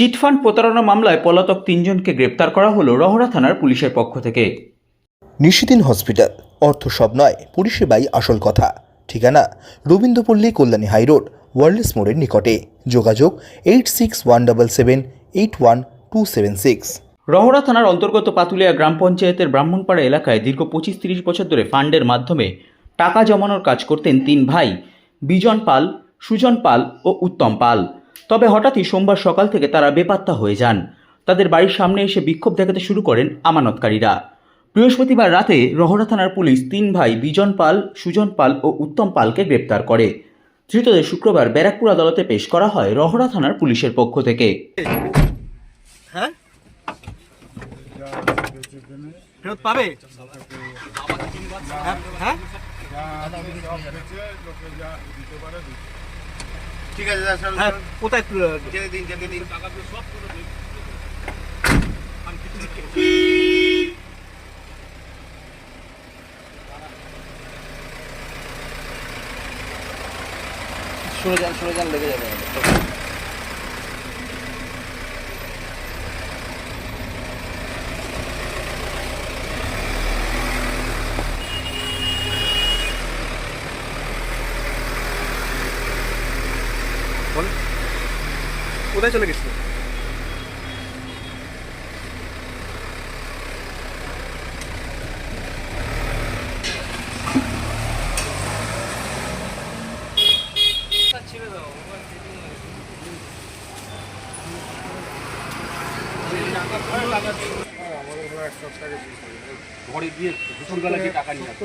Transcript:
Chit fund প্রতারণা মামলায় পলাতক তিনজনকে গ্রেপ্তার করা হলো রহরা থানার পুলিশের পক্ষ থেকে। নিশিদিন হসপিটাল অর্থ সব নয় পরিষেবাই আসল কথা। ঠিকানা রবীন্দ্রপল্লী কল্যাণী হাইরোড ওয়ার্ল্ডস মোড়ের নিকটে। যোগাযোগ eight six one double seven eight one two seven six. Rahara থানার অন্তর্গত পাতুলিয়া গ্রাম পঞ্চায়েতের ব্রাহ্মণপাড়া এলাকায় দীর্ঘ পঁচিশ তিরিশ বছর ধরে ফান্ডের মাধ্যমে টাকা জমানোর কাজ করতেন তিন ভাই বিজন পাল সুজন পাল ও উত্তম পাল। তবে হঠাৎই সোমবার সকাল থেকে তারা বেপাত্তা হয়ে যান। তাদের বাড়ির সামনে এসে বিক্ষোভ দেখাতে শুরু করেন আমানতকারীরা। বৃহস্পতিবার রাতে রহরা থানার পুলিশ তিন ভাই বিজন পাল, সুজন পাল ও উত্তম পালকে গ্রেপ্তার করে। ধৃতদের শুক্রবার ব্যারাকপুর আদালতে পেশ করা হয় রহরা থানার পুলিশের পক্ষ থেকে। হ্যাঁ? ঠিক আছে হ্যাঁ কোথায় যেতে দিন, যেতে দিন। সরে যান সরে যান লেগে যাবে বল। কোথায় চলে গেছিল ঘরে গিয়ে দুপুরবেলা গিয়ে টাকা নিয়ে আসবে।